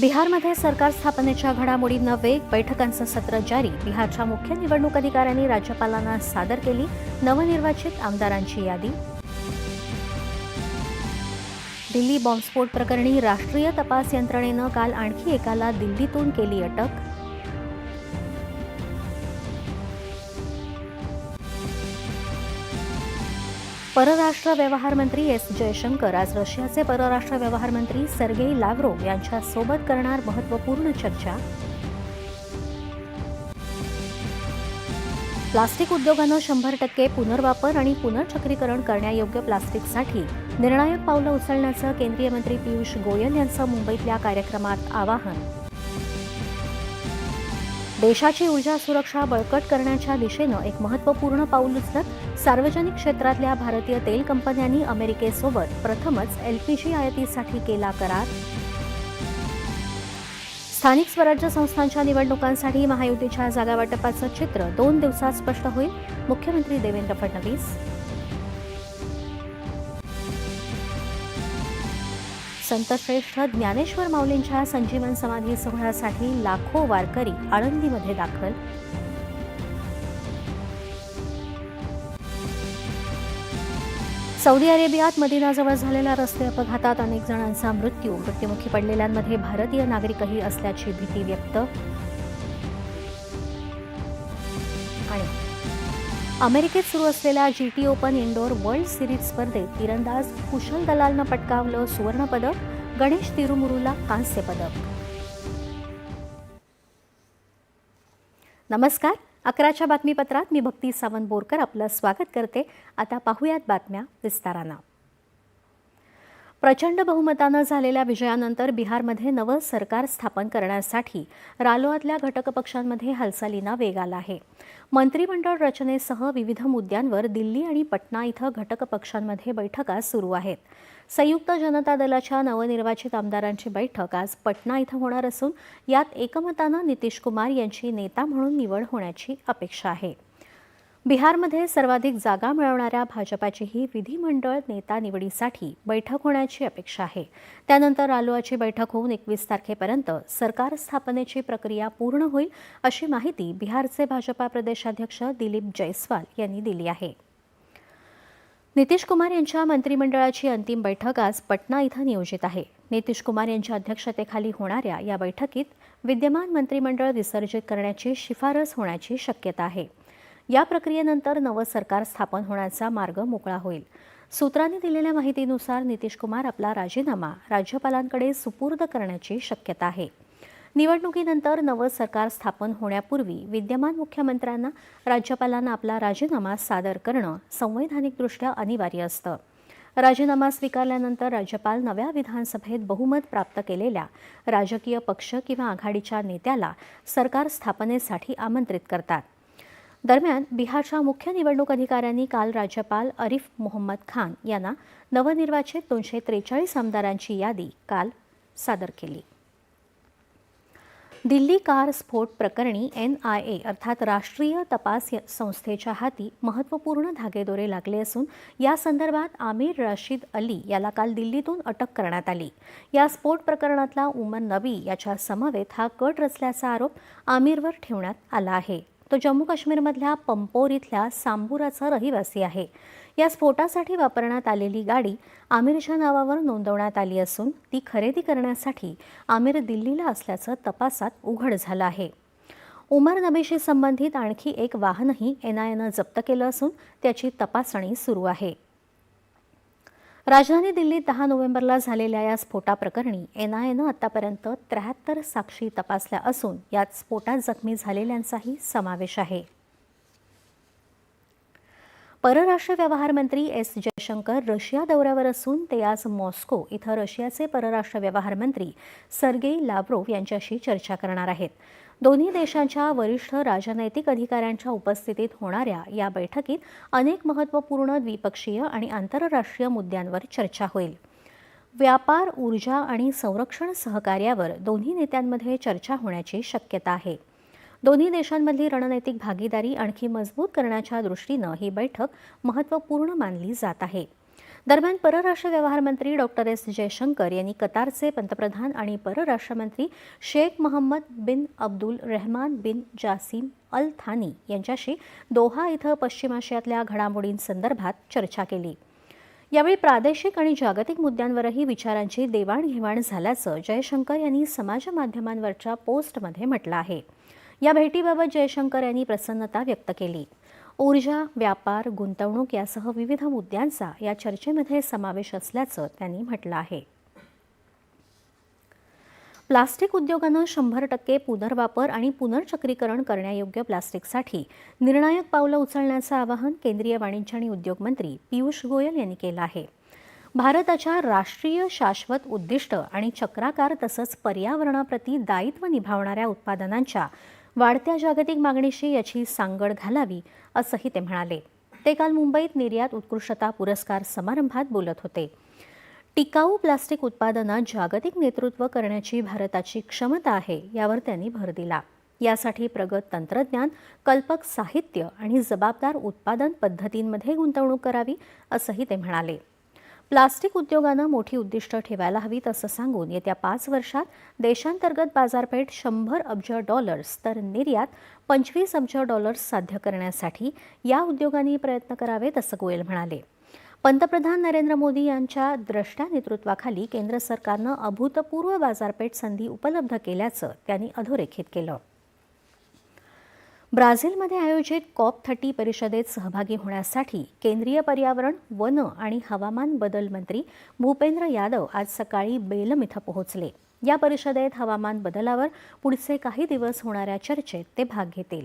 बिहारमध्ये सरकार स्थापनेच्या घडामोडींना वेग बैठकांचं सत्र जारी. बिहारच्या मुख्य निवडणूक अधिकाऱ्यांनी राज्यपालांना सादर केली नवनिर्वाचित आमदारांची यादी. दिल्ली बॉम्बस्फोट प्रकरणी राष्ट्रीय तपास यंत्रणेनं काल आणखी एकाला दिल्लीतून केली अटक. परराष्ट्र व्यवहार मंत्री एस जयशंकर आज रशियाचे परराष्ट्र व्यवहार मंत्री सर्गेई लाव्रोव यांच्यासोबत करणार महत्त्वपूर्ण चर्चा. प्लास्टिक उद्योगानं शंभर टक्के पुनर्वापर आणि पुनर्चक्रीकरण करण्यायोग्य प्लास्टिकसाठी निर्णायक पावलं उचलण्याचं केंद्रीय मंत्री पियुष गोयल यांचं मुंबईतल्या कार्यक्रमात आवाहन. देशाची ऊर्जा सुरक्षा बळकट करण्याच्या दिशेनं एक महत्त्वपूर्ण पाऊल उचलत सार्वजनिक क्षेत्रातल्या भारतीय तेल कंपन्यांनी अमेरिकेसोबत प्रथमच एलपीजी आयातीसाठी केला करार. स्थानिक स्वराज्य संस्थांच्या निवडणुकांसाठी महायुतीच्या जागावाटपाचं चित्र दोन दिवसात स्पष्ट होईल. मुख्यमंत्री देवेंद्र फडणवीस. संतश्रेष्ठ ज्ञानेश्वर माऊलींच्या संजीवन समाधी सोहळ्यासाठी लाखो वारकरी आळंदीमध्ये दाखल सौदी अरेबियात मदिनाजवळ झालेल्या रस्ते अपघातात अनेक जणांचा मृत्यू. मृत्युमुखी पडलेल्यांमध्ये भारतीय नागरिकही असल्याची भीती व्यक्त आणि अमेरिकेत सुरू असलेल्या G T open indoor world series स्पर्धेत तिरंदाज कुशल दलालनं पटकावलं सुवर्णपदक गणेश तिरुमुरूला कांस्य पदक. नमस्कार. अकराच्या बातमीपत्रात मी भक्ती सावंत बोरकर आपलं स्वागत करते. आता पाहूयात बातम्या विस्तारानं. प्रचंड बहुमतानं झालेल्या विजयानंतर बिहारमध्ये नवं सरकार स्थापन करण्यासाठी रालोआतल्या घटक पक्षांमध्ये हालचालींना वेग आला आहे. मंत्रिमंडळ रचनेसह विविध मुद्द्यांवर दिल्ली आणि पटना इथं घटक पक्षांमध्ये बैठका सुरू आहेत. संयुक्त जनता दलाच्या नवनिर्वाचित आमदारांची बैठक आज पटना इथं होणार असून यात एकमतानं नितीश कुमार यांची नेता म्हणून निवड होण्याची अपेक्षा आहे. बिहारमध्ये सर्वाधिक जागा मिळवणाऱ्या भाजपाचीही विधिमंडळ नेता निवडीसाठी बैठक होण्याची अपेक्षा आहे. त्यानंतर रालोआची बैठक होऊन एकवीस तारखेपर्यंत सरकार स्थापनेची प्रक्रिया पूर्ण होईल अशी माहिती बिहारचे भाजपा प्रदेशाध्यक्ष दिलीप जयस्वाल यांनी दिली आहे. नितीश कुमार यांच्या मंत्रिमंडळाची अंतिम बैठक आज पटना इथं नियोजित आहे. नितीश कुमार यांच्या अध्यक्षतेखाली होणाऱ्या या बैठकीत विद्यमान मंत्रिमंडळ विसर्जित करण्याची शिफारस होण्याची शक्यता आहे. या प्रक्रियेनंतर नवं सरकार स्थापन होण्याचा मार्ग मोकळा होईल. सूत्रांनी दिलेल्या माहितीनुसार नितीश कुमार आपला राजीनामा राज्यपालांकडे सुपूर्द करण्याची शक्यता आहे. निवडणुकीनंतर नवं सरकार स्थापन होण्यापूर्वी विद्यमान मुख्यमंत्र्यांना राज्यपालांना आपला राजीनामा सादर करणं संवैधानिकदृष्ट्या अनिवार्य असतं. राजीनामा स्वीकारल्यानंतर राज्यपाल नव्या विधानसभेत बहुमत प्राप्त केलेल्या राजकीय पक्ष किंवा आघाडीच्या नेत्याला सरकार स्थापनेसाठी आमंत्रित करतात. दरम्यान बिहारच्या मुख्य निवडणूक अधिकाऱ्यांनी काल राज्यपाल अरिफ मोहम्मद खान यांना नवनिर्वाचित दोनशे त्रेचाळीस आमदारांची यादी काल सादर केली. दिल्ली कार स्फोट प्रकरणी एन आय ए अर्थात राष्ट्रीय तपास संस्थेच्या हाती महत्त्वपूर्ण धागेदोरे लागले असून या संदर्भात आमिर राशीद अली याला काल दिल्लीतून अटक करण्यात आली. या स्फोट प्रकरणातला उमर नबी याच्या समवेत हा कट रचल्याचा आरोप आमिरवर ठेवण्यात आला आहे. तो जम्मू काश्मीरमधल्या पंपोर इथल्या सांबुराचा रहिवासी आहे. या स्फोटासाठी वापरण्यात आलेली गाडी आमिरच्या नावावर नोंदवण्यात आली असून ती खरेदी करण्यासाठी आमिर दिल्लीला असल्याचं तपासात उघड झालं आहे. उमर नबीशी संबंधित आणखी एक वाहनही एनआयएनं जप्त केलं असून त्याची तपासणी सुरू आहे. राजधानी दिल्लीत दहा नोव्हेंबरला झालेल्या या स्फोटाप्रकरणी एनआयएनं आतापर्यंत त्र्याहत्तर साक्षी तपासल्या असून यात स्फोटात जखमी झालेल्यांचाही समावेश आहे. परराष्ट्र व्यवहार मंत्री एस जयशंकर रशिया दौऱ्यावर असून ते आज मॉस्को इथं रशियाचे परराष्ट्र व्यवहार मंत्री सर्गेई लाव्रोव यांच्याशी चर्चा करणार आहेत. दोन्ही देशांच्या वरिष्ठ राजनैतिक अधिकाऱ्यांच्या उपस्थितीत होणाऱ्या या बैठकीत अनेक महत्त्वपूर्ण द्विपक्षीय आणि आंतरराष्ट्रीय मुद्द्यांवर चर्चा होईल. व्यापार ऊर्जा आणि संरक्षण सहकार्यावर दोन्ही नेत्यांमध्ये चर्चा होण्याची शक्यता आहे. दोन्ही देशांमधली रणनैतिक भागीदारी आणखी मजबूत करण्याच्या दृष्टीनं ही बैठक महत्त्वपूर्ण मानली जात आहे. दरम्यान परराष्ट्र व्यवहार मंत्री डॉक्टर एस. जयशंकर यांनी कतारचे पंतप्रधान आणि परराष्ट्र मंत्री शेख मोहम्मद बिन अब्दुल रेहमान बिन जासिम अल थानी यांच्याशी दोहा इथं पश्चिम आशियातल्या घडामोडींसंदर्भात चर्चा केली. यावेळी प्रादेशिक आणि जागतिक मुद्द्यांवरही विचारांची देवाणघेवाण झाल्याचं जयशंकर यांनी समाजमाध्यमांवरच्या पोस्टमध्ये म्हटलं आहे. या भेटीबाबत जयशंकर यांनी प्रसन्नता व्यक्त केली. ऊर्जा व्यापार गुंतवणूक यासह विविध मुद्द्यांचा या चर्चेमध्ये समावेश असल्याचं त्यांनी म्हटलं आहे. प्लास्टिक उद्योगानं शंभर टक्के पुनर्वापर आणि पुनर्चक्रीकरण करण्यायोग्य प्लास्टिकसाठी निर्णायक पावलं उचलण्याचं आवाहन केंद्रीय वाणिज्य आणि उद्योग मंत्री पियुष गोयल यांनी केलं आहे. भारताच्या राष्ट्रीय शाश्वत उद्दिष्ट आणि चक्राकार तसंच पर्यावरणाप्रती दायित्व निभावणाऱ्या उत्पादनांच्या वाढत्या जागतिक मागणीशी याची सांगड घालावी असंही ते म्हणाले. ते काल मुंबईत निर्यात उत्कृष्टता पुरस्कार समारंभात बोलत होते. टिकाऊ प्लास्टिक उत्पादनात जागतिक नेतृत्व करण्याची भारताची क्षमता आहे यावर त्यांनी भर दिला. यासाठी प्रगत तंत्रज्ञान कल्पक साहित्य आणि जबाबदार उत्पादन पद्धतींमध्ये गुंतवणूक करावी असंही ते म्हणाले. प्लास्टिक उद्योगानं मोठी उद्दिष्ट ठेवायला हवीत असं सांगून येत्या पाच वर्षात देशांतर्गत बाजारपेठ शंभर अब्ज डॉलर्स तर निर्यात पंचवीस अब्ज डॉलर्स साध्य करण्यासाठी या उद्योगांनी प्रयत्न करावेत असं गोयल म्हणाले. पंतप्रधान नरेंद्र मोदी यांच्या द्रष्ट्या नेतृत्वाखाली केंद्र सरकारनं अभूतपूर्व बाजारपेठ संधी उपलब्ध केल्याचं त्यांनी अधोरेखित केलं. ब्राझीलमध्ये आयोजित कॉप थर्टी परिषदेत सहभागी होण्यासाठी केंद्रीय पर्यावरण वन आणि हवामान बदल मंत्री भूपेंद्र यादव आज सकाळी बेलम इथं पोहोचले. या परिषदेत हवामान बदलावर पुढचे काही दिवस होणाऱ्या चर्चेत ते भाग घेतील.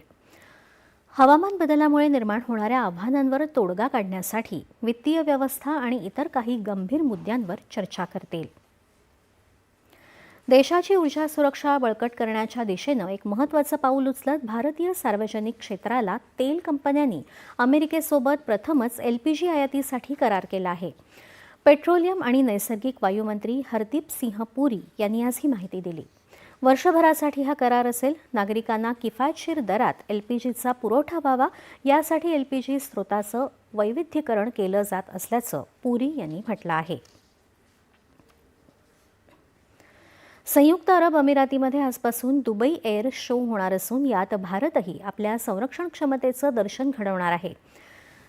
हवामान बदलामुळे निर्माण होणाऱ्या आव्हानांवर तोडगा काढण्यासाठी वित्तीय व्यवस्था आणि इतर काही गंभीर मुद्द्यांवर चर्चा करतील. देशाची ऊर्जा सुरक्षा बळकट करण्याच्या दिशेनं एक महत्त्वाचं पाऊल उचलत भारतीय सार्वजनिक क्षेत्राला तेल कंपन्यांनी अमेरिकेसोबत प्रथमच एल पी जी आयातीसाठी करार केला आहे. पेट्रोलियम आणि नैसर्गिक वायूमंत्री हरदीप सिंह पुरी यांनी आज ही माहिती दिली. वर्षभरासाठी हा करार असेल नागरिकांना किफायतशीर दरात एल पी जीचा पुरवठा व्हावा यासाठी एल पी जी स्रोताचं वैविध्यीकरण केलं जात असल्याचं पुरी यांनी म्हटलं आहे. संयुक्त अरब अमिरातीमध्ये आजपासून दुबई एअर शो होणार असून यात भारतही आपल्या संरक्षण क्षमतेचं दर्शन घडवणार आहे.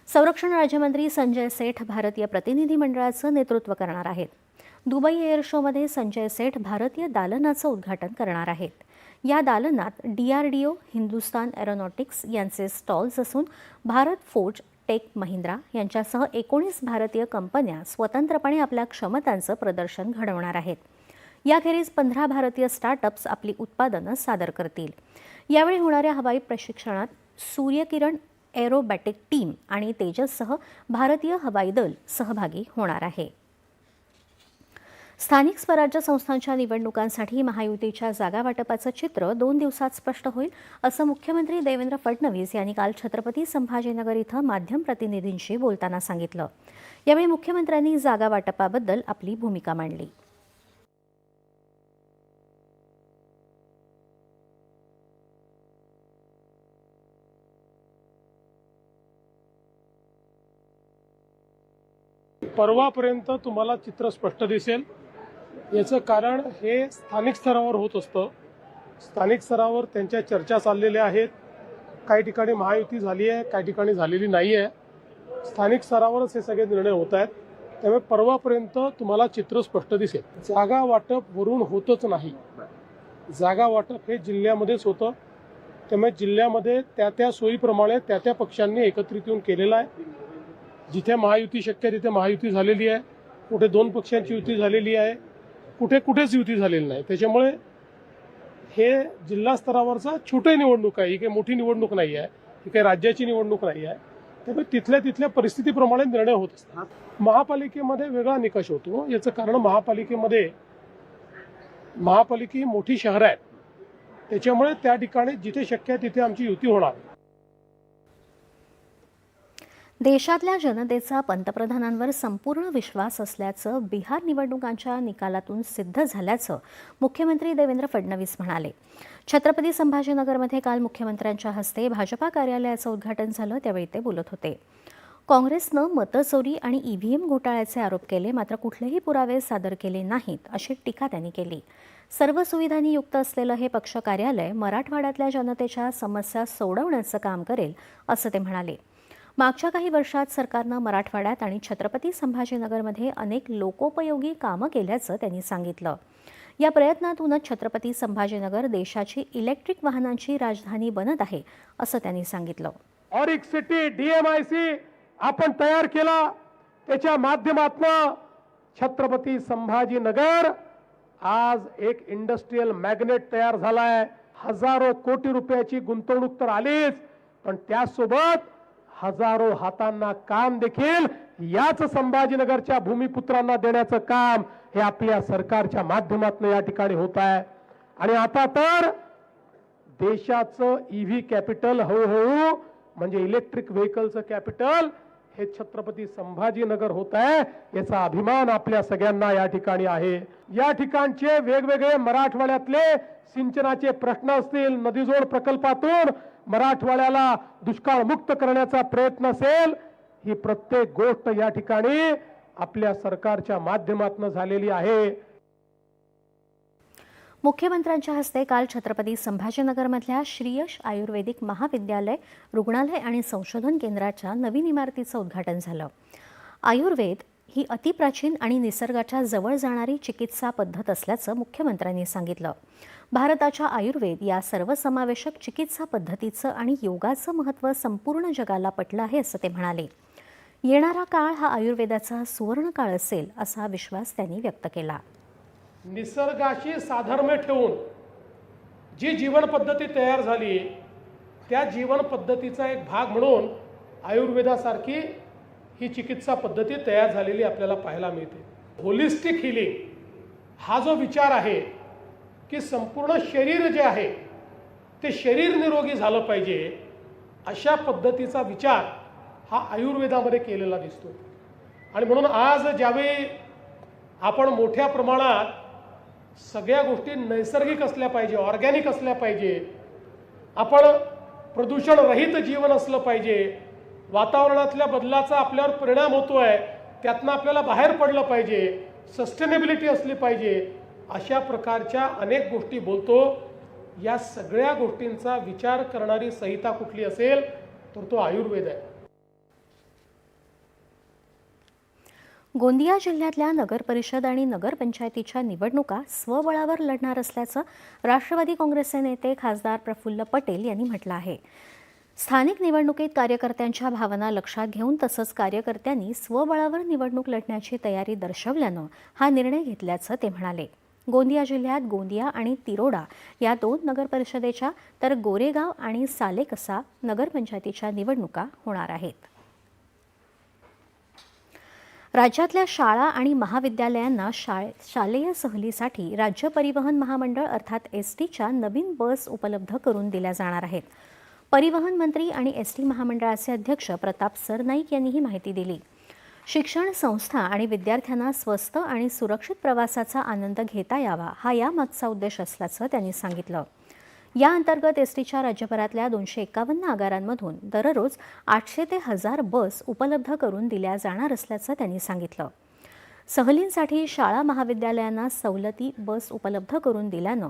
संरक्षण राज्यमंत्री संजय सेठ भारतीय प्रतिनिधी मंडळाचं नेतृत्व करणार आहेत. दुबई एअर शोमध्ये संजय सेठ भारतीय दालनाचं उद्घाटन करणार आहेत. या दालनात डीआरडीओ हिंदुस्तान एरोनॉटिक्स यांचे स्टॉल्स असून भारत फोर्ज टेक महिंद्रा यांच्यासह एकोणीस भारतीय कंपन्या स्वतंत्रपणे आपल्या क्षमतांचं प्रदर्शन घडवणार आहेत. याखेरीज पंधरा भारतीय स्टार्टअप्स आपली उत्पादनं सादर करतील. यावेळी होणाऱ्या हवाई प्रशिक्षणात सूर्यकिरण एरोबॅटिक टीम आणि तेजससह भारतीय हवाई दल सहभागी होणार आहे. स्थानिक स्वराज्य संस्थांच्या निवडणुकांसाठी महायुतीच्या जागा वाटपाचं चित्र दोन दिवसात स्पष्ट होईल असं मुख्यमंत्री देवेंद्र फडणवीस यांनी काल छत्रपती संभाजीनगर इथं माध्यम प्रतिनिधींशी बोलताना सांगितलं. यावेळी मुख्यमंत्र्यांनी जागा वाटपाबद्दल आपली भूमिका मांडली. परवापर्यंत तुम्हाला चित्र स्पष्ट दिसेल. याचं कारण हे स्थानिक स्तरावर होत असतं. स्थानिक स्तरावर त्यांच्या चर्चा चाललेल्या आहेत. काही ठिकाणी महायुती झाली आहे काही ठिकाणी झालेली नाही आहे. स्थानिक स्तरावरच हे सगळे निर्णय होत आहेत. त्यामुळे परवापर्यंत तुम्हाला चित्र स्पष्ट दिसेल. जागा वाटप वरून होतच नाही. जागा वाटप हे जिल्ह्यामध्येच होतं. त्यामुळे जिल्ह्यामध्ये त्या त्या सोयीप्रमाणे त्या त्या पक्षांनी एकत्रित येऊन केलेलं आहे. जिथे महायुती शक्य आहे तिथे महायुती झालेली आहे. कुठे दोन पक्षांची युती झालेली आहे कुठे कुठेच युती झालेली नाही. त्याच्यामुळे हे जिल्हा स्तरावरचा छोटे निवडणूक आहे. ही काही मोठी निवडणूक नाही आहे. ही काही राज्याची निवडणूक नाही आहे. त्यामुळे तिथल्या तिथल्या परिस्थितीप्रमाणे निर्णय होत असतात. महापालिकेमध्ये वेगळा निकष होतो. याचं कारण महापालिकेमध्ये महापालिके ही मोठी शहरं आहेत. त्याच्यामुळे त्या ठिकाणी जिथे शक्य आहे तिथे आमची युती होणार. देशातल्या जनतेचा पंतप्रधानांवर संपूर्ण विश्वास असल्याचं बिहार निवडणुकांच्या निकालातून सिद्ध झाल्याचं मुख्यमंत्री देवेंद्र फडणवीस म्हणाले. छत्रपती संभाजीनगरमध्ये काल मुख्यमंत्र्यांच्या हस्ते भाजपा कार्यालयाचं उद्घाटन झालं त्यावेळी ते बोलत होते. काँग्रेसनं मतचोरी आणि ईव्हीएम घोटाळ्याचे आरोप केले मात्र कुठलेही पुरावे सादर केले नाहीत अशी टीका त्यांनी केली. सर्व सुविधांनी युक्त असलेलं हे पक्ष कार्यालय मराठवाड्यातल्या जनतेच्या समस्या सोडवण्याचं काम करेल असं ते म्हणाले. मागच्या काही वर्षात सरकारनं मराठवाड्यात आणि छत्रपती संभाजीनगरमध्ये अनेक लोकोपयोगी कामं केल्याचं त्यांनी सांगितलं. या प्रयत्नातूनच छत्रपती संभाजीनगर देशाची इलेक्ट्रिक वाहनांची राजधानी बनत आहे असं त्यांनी सांगितलं. ऑरिक सिटी डीएमआयसी आपण तयार केला त्याच्या माध्यमातून छत्रपती संभाजीनगर आज एक इंडस्ट्रीयल मॅग्नेट तयार झालाय. हजारो कोटी रुपयाची गुंतवणूक तर आलीच पण त्यासोबत हजारो हातांना काम देखील याच संभाजीनगरच्या भूमिपुत्रांना देण्याचं काम हे आपल्या सरकारच्या माध्यमातून या ठिकाणी होत आहे. आणि आता तर देशाचं ईव्ही कॅपिटल हळूहळू म्हणजे इलेक्ट्रिक व्हेकलचं कॅपिटल हे छत्रपती संभाजीनगर होत आहे याचा अभिमान आपल्या सगळ्यांना या ठिकाणी आहे. या ठिकाणचे वेगवेगळे मराठवाड्यातले सिंचनाचे प्रश्न असतील नदीजोड प्रकल्पातून मराठवाड्याला दुष्काळ मुक्त करण्याचा प्रयत्न असेल ही प्रत्येक गोष्ट या ठिकाणी आपल्या सरकारच्या माध्यमातून झालेली आहे. मुख्यमंत्र्यांच्या हस्ते काल छत्रपती संभाजीनगरमधल्या श्रीयश आयुर्वेदिक महाविद्यालय रुग्णालय आणि संशोधन केंद्राच्या नवीन इमारतीचं उद्घाटन झालं. आयुर्वेद ही अतिप्राचीन आणि निसर्गाच्या जवळ जाणारी चिकित्सा पद्धत असल्याचं मुख्यमंत्र्यांनी सांगितलं. भारताच्या आयुर्वेद या सर्वसमावेशक चिकित्सा पद्धतीचं आणि योगाचं महत्त्व संपूर्ण जगाला पटलं आहे असं ते म्हणाले. येणारा काळ हा आयुर्वेदाचा सुवर्ण काळ असेल असा विश्वास त्यांनी व्यक्त केला. निसर्गाशी साधर्म्य ठेवून जी जीवन पद्धती तयार झाली त्या जीवन पद्धतीचा एक भाग म्हणून आयुर्वेदासारखी ही चिकित्सा पद्धती तयार झालेली आपल्याला पाहायला मिळते. होलिस्टिक हिलिंग हा जो विचार आहे की संपूर्ण शरीर जे आहे ते शरीर निरोगी झालं पाहिजे अशा पद्धतीचा विचार हा आयुर्वेदामध्ये केलेला दिसतो आणि म्हणून आज ज्यावेळी आपण मोठ्या प्रमाणात सगळ्या गोष्टी नैसर्गिक असल्या पाहिजे ऑर्गॅनिक असल्या पाहिजे आपण प्रदूषणरहित जीवन असलं पाहिजे वातावरणातल्या बदलाचा आपल्यावर परिणाम होतो आहे त्यातनं आपल्याला बाहेर पडलं पाहिजे सस्टेनेबिलिटी असली पाहिजे अशा प्रकारच्या अनेक गोष्टी बोलतो. या सगळ्या गोष्टींचा विचार करणारी संहिता कुठली असेल तर तो आयुर्वेद आहे. गोंदिया जिल्ह्यातल्या नगर परिषद आणि नगरपंचायतीच्या निवडणुका स्वबळावर लढणार असल्याचं राष्ट्रवादी काँग्रेसचे नेते खासदार प्रफुल्ल पटेल यांनी म्हटलं आहे. स्थानिक निवडणुकीत कार्यकर्त्यांच्या भावना लक्षात घेऊन तसंच कार्यकर्त्यांनी स्वबळावर निवडणूक लढण्याची तयारी दर्शवल्यानं हा निर्णय घेतल्याचं ते म्हणाले. गोंदिया जिल्ह्यात गोंदिया आणि तिरोडा या दोन नगरपरिषदेच्या तर गोरेगाव आणि सालेकसा नगरपंचायतीच्या निवडणुका होणार आहेत. राज्यातल्या शाळा आणि महाविद्यालयांना शाळे शालेय सहलीसाठी राज्य परिवहन महामंडळ अर्थात एस टीच्या नवीन बस उपलब्ध करून दिल्या जाणार आहेत. परिवहन मंत्री आणि एस टी महामंडळाचे अध्यक्ष प्रताप सरनाईक यांनी ही माहिती दिली. शिक्षण संस्था आणि विद्यार्थ्यांना स्वस्त आणि सुरक्षित प्रवासाचा आनंद घेता यावा हा यामागचा उद्देश असल्याचं त्यांनी सांगितलं. या अंतर्गत एस टीच्या राज्यभरातल्या दोनशे एकावन्न आगारांमधून दररोज आठशे ते हजार बस उपलब्ध करून दिल्या जाणार असल्याचं त्यांनी सांगितलं. सहलींसाठी शाळा महाविद्यालयांना सवलती बस उपलब्ध करून दिल्यानं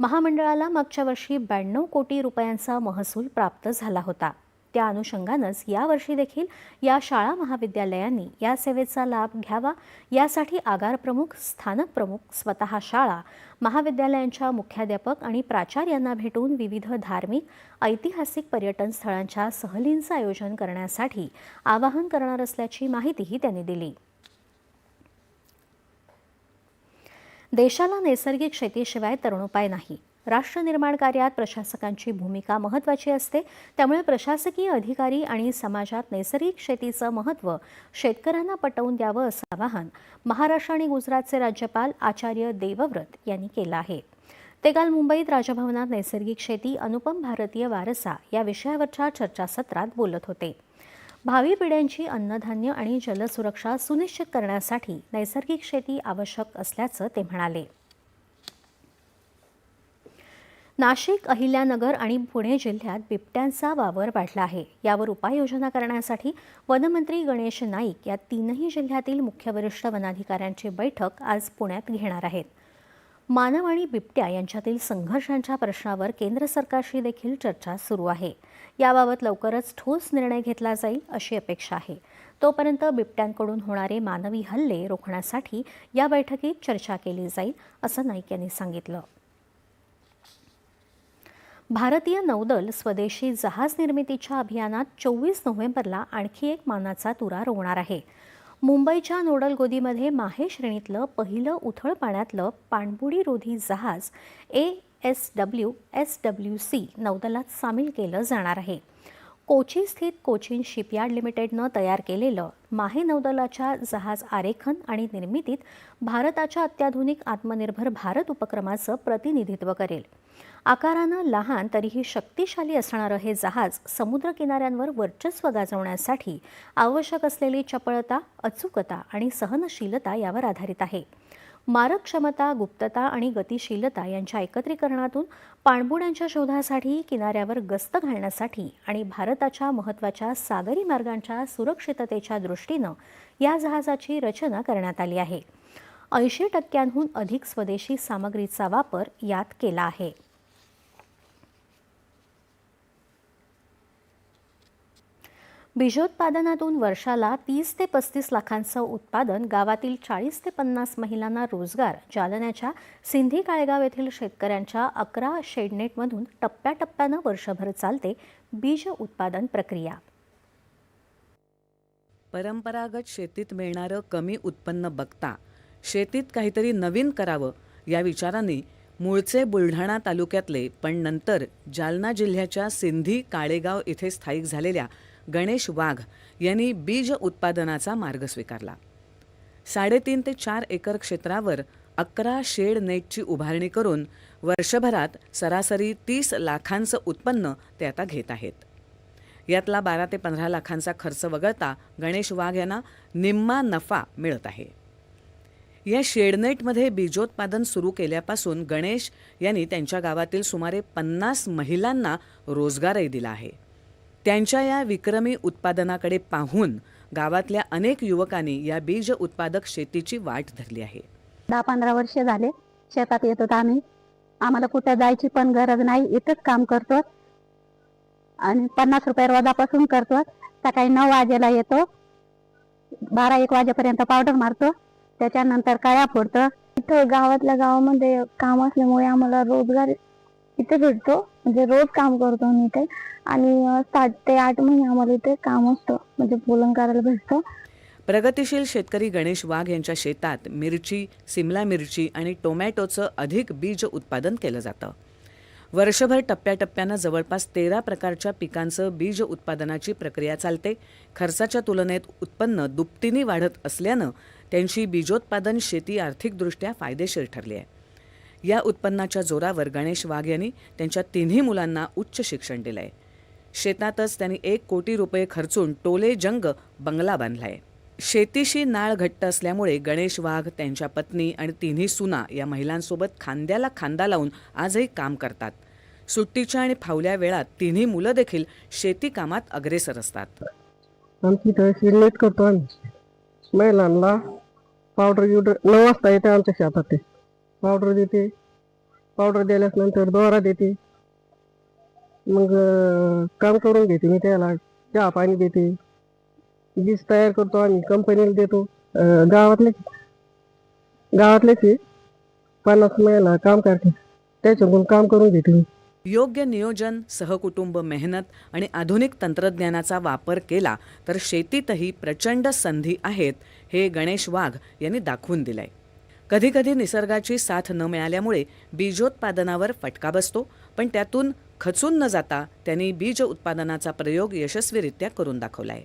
महामंडळाला मागच्या वर्षी ब्याण्णव कोटी रुपयांचा महसूल प्राप्त झाला होता. त्या अनुषंगानंच यावर्षी देखील या शाळा महाविद्यालयांनी या सेवेचा लाभ घ्यावा. यासाठी आगार प्रमुख स्थानक प्रमुख स्वतः शाळा महाविद्यालयांच्या मुख्याध्यापक आणि प्राचार्यांना भेटून विविध धार्मिक ऐतिहासिक पर्यटन स्थळांच्या सहलींचं आयोजन करण्यासाठी आवाहन करणार असल्याची माहितीही त्यांनी दिली. देशाला नैसर्गिक शेतीशिवाय तरुणोपाय नाही. राष्ट्र निर्माण कार्यात प्रशासकांची भूमिका महत्त्वाची असते. त्यामुळे प्रशासकीय अधिकारी आणि समाजात नैसर्गिक शेतीचं महत्त्व शेतकऱ्यांना पटवून द्यावं असं आवाहन महाराष्ट्र आणि गुजरातचे राज्यपाल आचार्य देवव्रत यांनी केलं आहे. ते काल मुंबईत राजभवनात नैसर्गिक शेती अनुपम भारतीय वारसा या विषयावरच्या चर्चासत्रात बोलत होते. भावी पिढ्यांची अन्नधान्य आणि जलसुरक्षा सुनिश्चित करण्यासाठी नैसर्गिक शेती आवश्यक असल्याचं ते म्हणाले. नाशिक अहिल्यानगर आणि पुणे जिल्ह्यात बिबट्यांचा वावर वाढला आहे. यावर उपाययोजना करण्यासाठी वनमंत्री गणेश नाईक या तीनही जिल्ह्यातील मुख्य वरिष्ठ वनाधिकाऱ्यांची बैठक आज पुण्यात घेणार आहेत. मानव आणि बिबट्या यांच्यातील संघर्षांच्या प्रश्नावर केंद्र सरकारशी देखील चर्चा सुरू आहे. याबाबत लवकरच ठोस निर्णय घेतला जाईल अशी अपेक्षा आहे. तोपर्यंत बिबट्यांकडून होणारे मानवी हल्ले रोखण्यासाठी या बैठकीत चर्चा केली जाईल असं नाईक यांनी सांगितलं. भारतीय नौदल स्वदेशी जहाज निर्मितीच्या अभियानात चोवीस नोव्हेंबरला आणखी एक मानाचा तुरा रोवणार आहे. मुंबईच्या नोडल गोदीमध्ये माहे श्रेणीतलं पहिलं उथळ पाण्यातलं पाणबुडीरोधी जहाज A S W S W C नौदलात सामील केलं जाणार आहे. कोची स्थित कोचिन शिपयार्ड लिमिटेडनं तयार केलेलं माहे नौदलाच्या जहाज आरेखन आणि निर्मितीत भारताच्या अत्याधुनिक आत्मनिर्भर भारत उपक्रमाचं प्रतिनिधित्व करेल. आकारानं लहान तरीही शक्तिशाली असणारं हे जहाज समुद्रकिनाऱ्यांवर वर्चस्व गाजवण्यासाठी आवश्यक असलेली चपळता अचूकता आणि सहनशीलता यावर आधारित आहे. मारक क्षमता गुप्तता आणि गतिशीलता यांच्या एकत्रीकरणातून पाणबुड्यांच्या शोधासाठी किनाऱ्यावर गस्त घालण्यासाठी आणि भारताच्या महत्त्वाच्या सागरी मार्गांच्या सुरक्षिततेच्या दृष्टीनं या जहाजाची रचना करण्यात आली आहे. ऐंशी टक्क्यांहून अधिक स्वदेशी सामग्रीचा वापर यात केला आहे. बीजोत्पादनातून वर्षाला तीस ते पस्तीस लाखांचं उत्पादन गावातील चाळीस ते पन्नास महिलांना रोजगार जालन्याच्या सिंधी काळेगाव येथील शेतकऱ्यांच्या अकरा शेडनेटमधून टप्प्याटप्प्यानं वर्षभर चालते बीज उत्पादन प्रक्रिया. परंपरागत शेतीत मिळणारं कमी उत्पन्न बघता शेतीत काहीतरी नवीन करावं या विचाराने मूळचे बुलढाणा तालुक्यातले पण नंतर जालना जिल्ह्याच्या सिंधी काळेगाव इथे स्थायिक झालेल्या गणेश वाघ यांनी बीज उत्पादनाचा मार्ग स्वीकारला. साडेतीन ते चार एकर क्षेत्रावर अकरा शेड नेटची उभारणी करून वर्षभरात सरासरी तीस लाखांचं उत्पन्न ते आता घेत आहेत. यातला बारा ते पंधरा लाखांचा खर्च वगळता गणेश वाघ यांना निम्मा नफा मिळत आहे. या शेडनेटमध्ये बीजोत्पादन सुरू केल्यापासून गणेश यांनी त्यांच्या गावातील सुमारे पन्नास महिलांना रोजगारही दिला आहे. त्यांच्या या विक्रमी उत्पादनाकडे पाहून गावातल्या अनेक युवकांनी या बीज उत्पादक शेतीची वाट धरली आहे. दहा पंधरा वर्ष झाले शेतात येत होतो आम्ही. आम्हाला कुठे जायची पण गरज नाही इथंच काम करतो आणि पन्नास रुपये रोजापासून करतो सकाळी नऊ वाजेला येतो. बारा एक वाजेपर्यंत पावडर मारतो. त्याच्यानंतर काळ्या फोडतो. इथं गावातल्या गावामध्ये काम असल्यामुळे आम्हाला रोजगार इथे भेटतो. म्हणजे रोज काम करतो मी इथे. आणि सात ते आठ महिने आम्हाला इथे काम असतं. म्हणजे पोलन करायला भेटतं. प्रगतिशील शेतकरी गणेश वाघ यांच्या शेतात मिरची सिमला मिरची आणि टोमॅटोचं अधिक बीज उत्पादन केलं जातं. वर्षभर टप्प्याटप्प्यानं जवळपास तेरा प्रकारच्या पिकांचं बीज उत्पादनाची प्रक्रिया चालते. खर्चाच्या तुलनेत उत्पन्न दुपटीने वाढत असल्यानं त्यांची बीजोत्पादन शेती आर्थिकदृष्ट्या फायदेशीर ठरली आहे. या उत्पन्नाच्या जोरावर गणेश वाघ यांनी त्यांच्या तिन्ही मुलांना उच्च शिक्षण दिलं आहे शेतातच त्यांनी एक कोटी रुपये खर्चून टोले जंग बंगला बांधलाय. शेतीशी नाळ घट्ट असल्यामुळे गणेश वाघ त्यांच्या पत्नी आणि तिन्ही सुना या महिलांसोबत खांद्याला खांदा लावून आजही काम करतात. सुट्टीच्या आणि फावल्या वेळात तिन्ही मुलं देखील शेती कामात अग्रेसर असतात. आमची इथं करतो आम्ही. महिलांना पावडर गिवडर नऊ वाजता येते आमच्या शेतात ते. पावडर देते. पावडर दिल्यानंतर दोरा देते. मग काम करून घेते मी त्याला. चहा पाणी देते. बीज तयार करतो आम्ही. कंपनीला देतो. गावातले गावातलेच पन्नास महिला काम करते. त्याच्याकडून काम करून घेते मी. योग्य नियोजन सहकुटुंब मेहनत आणि आधुनिक तंत्रज्ञानाचा वापर केला तर शेतीतही प्रचंड संधी आहेत हे गणेश वाघ यांनी दाखवून दिलंय. कधीकधी निसर्गाची साथ न मिळाल्यामुळे बीजोत्पादनावर फटका बसतो पण त्यातून खचून न जाता त्यांनी बीज उत्पादनाचा प्रयोग यशस्वीरित्या करून दाखवलाय.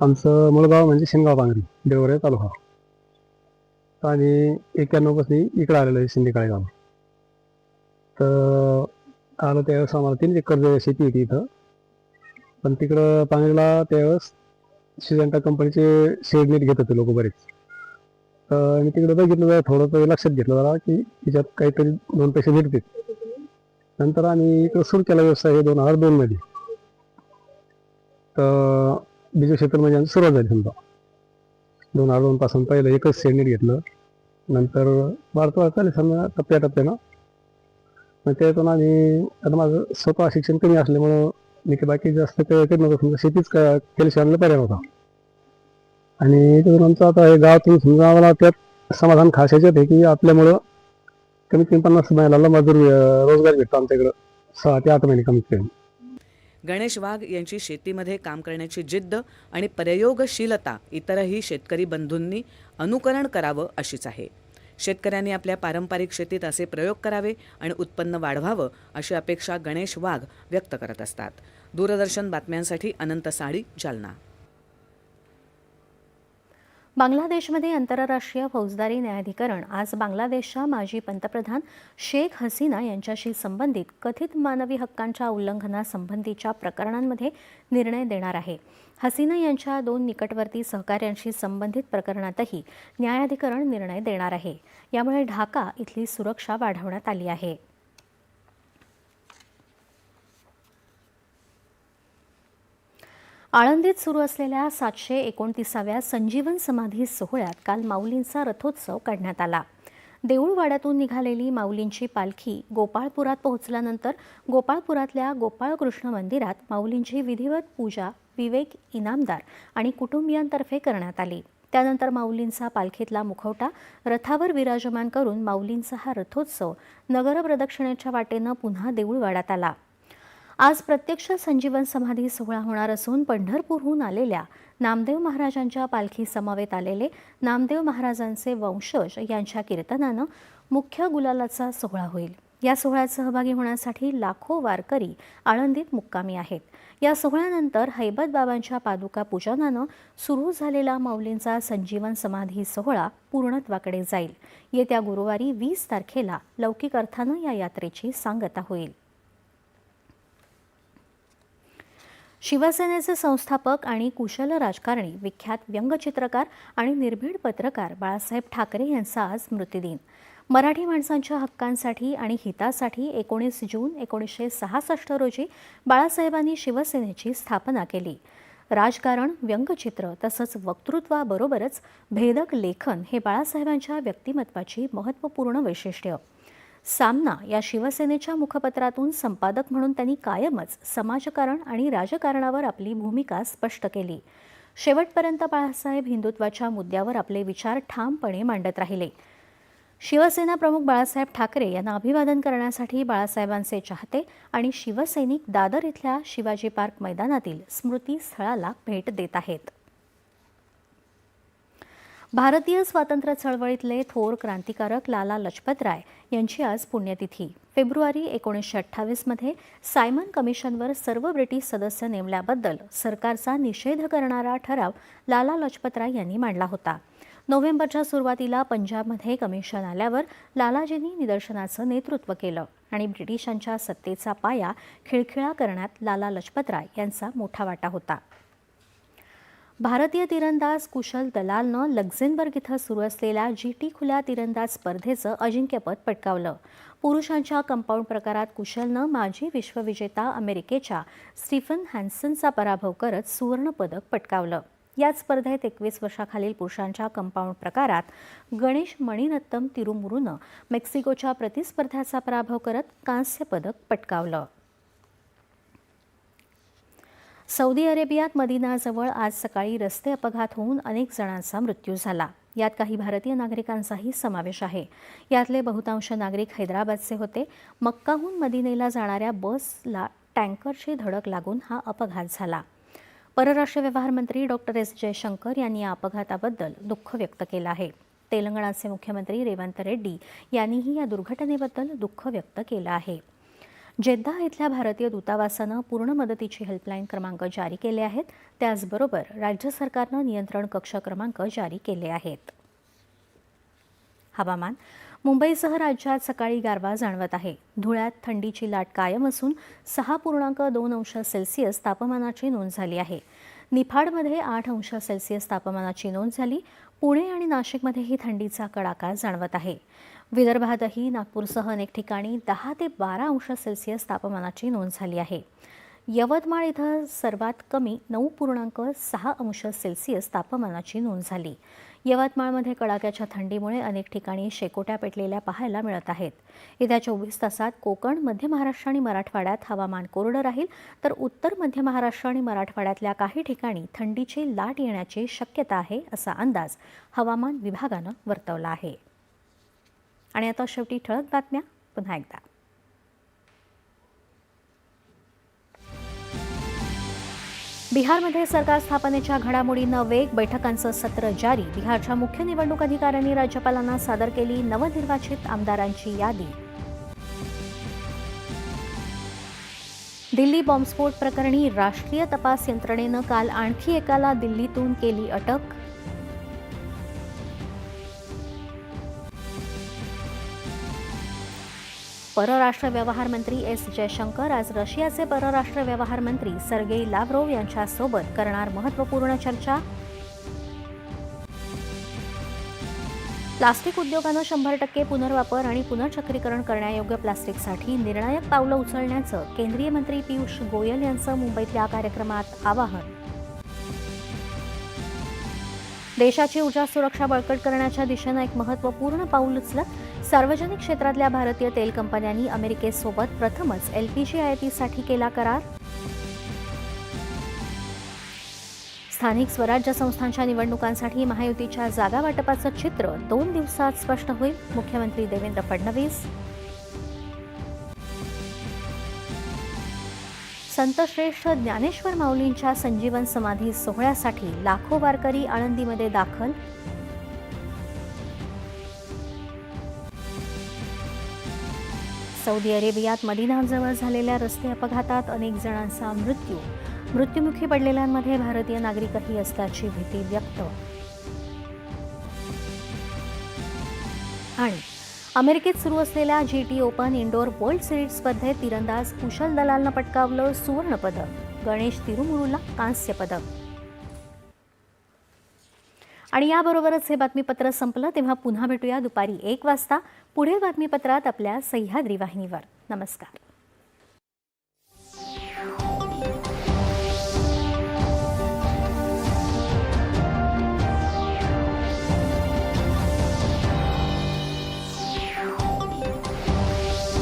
आमचं मूळगाव म्हणजे शिंगाव बांगरी देवरे तालुका. आणि आम्ही एक्क्याण्णवपासून इकडे आलेलो आहे सिंधीकाळे गाव तर आलो त्यावेळेस आम्हाला तीन एकर शेती होती इथं. पण तिकडं पांगरीला त्यावेळेस सिजंटा कंपनीचे शेडनेट घेत होते लोक बरेच. तर मी तिकडे बघितलं जरा थोडं लक्षात घेतलं जरा की तिच्यात काहीतरी दोन पैसे भेटतील. नंतर आम्ही इकडं सुरू केला व्यवसाय हे दोन हजार दोनमध्ये तर बीज क्षेत्र म्हणजे आमची सुरुवात झाली समजा. दोन हजार दोनपासून पहिलं एकच शेडनेट घेतलं. नंतर वाढतो चालेल समजा टप्प्याटप्प्यानं. मग त्यातून आम्ही आता माझं स्वतः शिक्षण कमी असल्यामुळं मी काही बाकी जास्त काही करत नव्हतं. समजा शेतीच का केल्याशिवाय पर्याय होता आणि त्यातून आमचं आता हे गावातून समजा आम्हाला त्यात समाधान खास याच्यात आहे की आपल्यामुळं कमीत कमी पन्नास महिन्याला मजूर रोजगार भेटतो आमच्याकडं. सहा ते आठ महिने कमीत कमी. गणेश वाघ यांची शेतीमध्ये काम करण्याची जिद्द आणि प्रयोगशीलता इतरही शेतकरी बंधूंनी अनुकरण करावं अशीच आहे. शेतकऱ्यांनी आपल्या पारंपरिक शेतीत असे प्रयोग करावे आणि उत्पन्न वाढवावं अशी अपेक्षा गणेश वाघ व्यक्त करत असतात. दूरदर्शन बातम्यांसाठी अनंत साडी जालना. बांगलादेशमध्ये आंतरराष्ट्रीय फौजदारी न्यायाधिकरण आज बांगलादेशच्या माजी पंतप्रधान शेख हसीना यांच्याशी संबंधित कथित मानवी हक्कांच्या उल्लंघनासंबंधीच्या प्रकरणांमध्ये निर्णय देणार आहे. हसीना यांच्या दोन निकटवर्ती सहकाऱ्यांशी संबंधित प्रकरणातही न्यायाधिकरण निर्णय देणार आहे. यामुळे ढाका इथली सुरक्षा वाढवण्यात आली आहे. आळंदीत सुरू असलेल्या सातशे एकोणतीसाव्या संजीवन समाधी सोहळ्यात काल माऊलींचा रथोत्सव काढण्यात आला. देऊळवाड्यातून निघालेली माऊलींची पालखी गोपाळपुरात पोहोचल्यानंतर गोपाळपुरातल्या गोपाळकृष्ण मंदिरात माऊलींची विधिवत पूजा विवेक इनामदार आणि कुटुंबियांतर्फे करण्यात आली. त्यानंतर माऊलींचा पालखीतला मुखवटा रथावर विराजमान करून माऊलींचा हा रथोत्सव नगर प्रदक्षिणेच्या वाटेनं पुन्हा देऊळवाड्यात आला. आज प्रत्यक्ष संजीवन समाधी सोहळा होणार असून पंढरपूरहून आलेल्या नामदेव महाराजांच्या पालखी समवेत आलेले नामदेव महाराजांचे वंशज यांच्या कीर्तनानं मुख्य गुलालाचा सोहळा होईल. या सोहळ्यात सहभागी होण्यासाठी लाखो वारकरी आळंदीत मुक्कामी आहेत. या सोहळ्यानंतर हैबत बाबांच्या पादुका पूजनानं सुरू झालेला माऊलींचा संजीवन समाधी सोहळा पूर्णत्वाकडे जाईल. येत्या गुरुवारी वीस तारखेला लौकिक अर्थानं या यात्रेची सांगता होईल. शिवसेनेचे संस्थापक आणि कुशल राजकारणी विख्यात व्यंगचित्रकार आणि निर्भीड पत्रकार बाळासाहेब ठाकरे यांचा आज स्मृतिदिन मराठी माणसांच्या हक्कांसाठी आणि हितासाठी एकोणीस जून एकोणीसशे सहासष्ट रोजी बाळासाहेबांनी शिवसेनेची स्थापना केली. राजकारण व्यंगचित्र तसंच वक्तृत्वाबरोबरच भेदक लेखन हे बाळासाहेबांच्या व्यक्तिमत्वाची महत्त्वपूर्ण वैशिष्ट्य. सामना या शिवसेनेच्या मुखपत्रातून संपादक म्हणून त्यांनी कायमच समाजकारण आणि राजकारणावर आपली भूमिका स्पष्ट केली. शेवटपर्यंत बाळासाहेब हिंदुत्वाच्या मुद्द्यावर आपले विचार ठामपणे मांडत राहिले. शिवसेना प्रमुख बाळासाहेब ठाकरे यांना अभिवादन करण्यासाठी बाळासाहेबांचे चाहते आणि शिवसैनिक दादर इथल्या शिवाजी पार्क मैदानातील स्मृती स्थळाला भेट देत आहेत. भारतीय स्वातंत्र्य चळवळीतले थोर क्रांतिकारक लाला लजपतराय यांची आज पुण्यतिथी. फेब्रुवारी एकोणीसशे अठ्ठावीसमध्ये सायमन कमिशनवर सर्व ब्रिटिश सदस्य नेमल्याबद्दल सरकारचा निषेध करणारा ठराव लाला लजपतराय यांनी मांडला होता. नोव्हेंबरच्या सुरुवातीला पंजाबमध्ये कमिशन आल्यावर लालाजींनी निदर्शनाचं नेतृत्व केलं आणि ब्रिटिशांच्या सत्तेचा पाया खिळखिळा करण्यात लाला लजपतराय यांचा मोठा वाटा होता. भारतीय तिरंदाज कुशल दलालनं लक्झेनबर्ग इथं सुरू असलेल्या जी टी खुल्या तिरंदाज स्पर्धेचं अजिंक्यपद पटकावलं. पुरुषांच्या कंपाऊंड प्रकारात कुशलनं माजी विश्वविजेता अमेरिकेच्या स्टीफन हॅन्सनचा पराभव करत सुवर्णपदक पटकावलं. या स्पर्धेत एकवीस वर्षाखालील पुरुषांच्या कंपाऊंड प्रकारात गणेश मणिरत्तम तिरुमुरूनं मेक्सिकोच्या प्रतिस्पर्ध्याचा पराभव करत कांस्य पदक पटकावलं. सौदी अरेबियात मदिनाजवळ आज सकाळी रस्ते अपघात होऊन अनेक जणांचा मृत्यू झाला. यात काही भारतीय नागरिकांचाही समावेश आहे. यातले बहुतांश नागरिक हैदराबादचे होते. मक्काहून मदिनेला जाणाऱ्या बसला टँकरची धडक लागून हा अपघात झाला. परराष्ट्र व्यवहार मंत्री डॉक्टर एस. जयशंकर यांनी या अपघाताबद्दल दुःख व्यक्त केलं आहे. तेलंगणाचे मुख्यमंत्री रेवंत रेड्डी यांनीही या दुर्घटनेबद्दल दुःख व्यक्त केलं आहे. जेद्दा इथल्या भारतीय दूतावासानं पूर्ण मदतीची हेल्पलाईन क्रमांक जारी केले आहेत त्याचबरोबर राज्य सरकारनं नियंत्रण कक्ष क्रमांक जारी केले आहेत. हवामान मुंबईसह राज्यात सकाळी गारवा जाणवत आहे. धुळ्यात थंडीची लाट कायम असून सहा पूर्णांक दोन अंश सेल्सिअस तापमानाची नोंद झाली आहे. निफाडमध्ये आठ अंश सेल्सिअस तापमानाची नोंद झाली. पुणे आणि नाशिकमध्येही थंडीचा कडाका जाणवत आहे. विदर्भातही नागपूरसह अनेक ठिकाणी दहा ते बारा अंश सेल्सिअस तापमानाची नोंद झाली आहे. यवतमाळ इथं सर्वात कमी नऊ पूर्णांक सहा अंश सेल्सिअस तापमानाची नोंद झाली. यवतमाळमध्ये कडाक्याच्या थंडीमुळे अनेक ठिकाणी शेकोट्या पेटलेल्या पाहायला मिळत आहेत. येत्या चोवीस तासात कोकण मध्य महाराष्ट्र आणि मराठवाड्यात हवामान कोरडं राहील तर उत्तर मध्य महाराष्ट्र आणि मराठवाड्यातल्या काही ठिकाणी थंडीची लाट येण्याची शक्यता आहे असा अंदाज हवामान विभागानं वर्तवला आहे. आणि आता शेवटी ठळक बातम्या पुन्हा एकदा. बिहारमध्ये सरकार स्थापनेच्या घडामोडींना वेग बैठकांचं सत्र जारी. बिहारच्या मुख्य निवडणूक अधिकाऱ्यांनी राज्यपालांना सादर केली नवनिर्वाचित आमदारांची यादी. दिल्ली बॉम्बस्फोट प्रकरणी राष्ट्रीय तपास यंत्रणेनं काल आणखी एकाला दिल्लीतून केली अटक. परराष्ट्र व्यवहार मंत्री एस जयशंकर आज रशियाचे परराष्ट्र व्यवहार मंत्री सर्गेई लाव्रोव यांच्यासोबत करणार महत्त्वपूर्ण चर्चा. प्लास्टिक उद्योगानं शंभर टक्के पुनर्वापर आणि पुनर्चक्रीकरण करण्यायोग्य प्लास्टिकसाठी निर्णायक पावलं उचलण्याचं केंद्रीय मंत्री पियुष गोयल यांचं मुंबईतल्या कार्यक्रमात आवाहन. देशाची ऊर्जा सुरक्षा बळकट करण्याच्या दिशेनं एक महत्त्वपूर्ण पाऊल उचलत सार्वजनिक क्षेत्रातल्या भारतीय तेल कंपन्यांनी अमेरिकेसोबत प्रथमच एलपीजी आयातीसाठी केला करार. स्थानिक स्वराज्य संस्थांच्या निवडणुकांसाठी महायुतीच्या जागा वाटपाचं चित्र दोन दिवसात स्पष्ट होईल. मुख्यमंत्री देवेंद्र फडणवीस संतश्रेष्ठ ज्ञानेश्वर माऊलींच्या संजीवन समाधी सोहळ्यासाठी लाखो वारकरी आळंदीमध्ये दाखल. सौदी अरेबियात मदिनाजवळ झालेल्या रस्ते अपघातात अनेक जणांचा मृत्यू. मृत्युमुखी पडलेल्यांमध्ये भारतीय नागरिकही असल्याची भीती व्यक्त. आणि अमेरिकेत सुरू असलेल्या G T open indoor world series स्पर्धेत तिरंदाज कुशल दलालनं पटकावलं सुवर्णपदक गणेश तिरुमुरूला कांस्य पदक. आणि याबरोबरच हे बातमीपत्र संपलं तेव्हा पुन्हा भेटूया दुपारी एक वाजता. पुढील बातमीपत्रात आपल्या सह्याद्री वाहिनीवर. नमस्कार.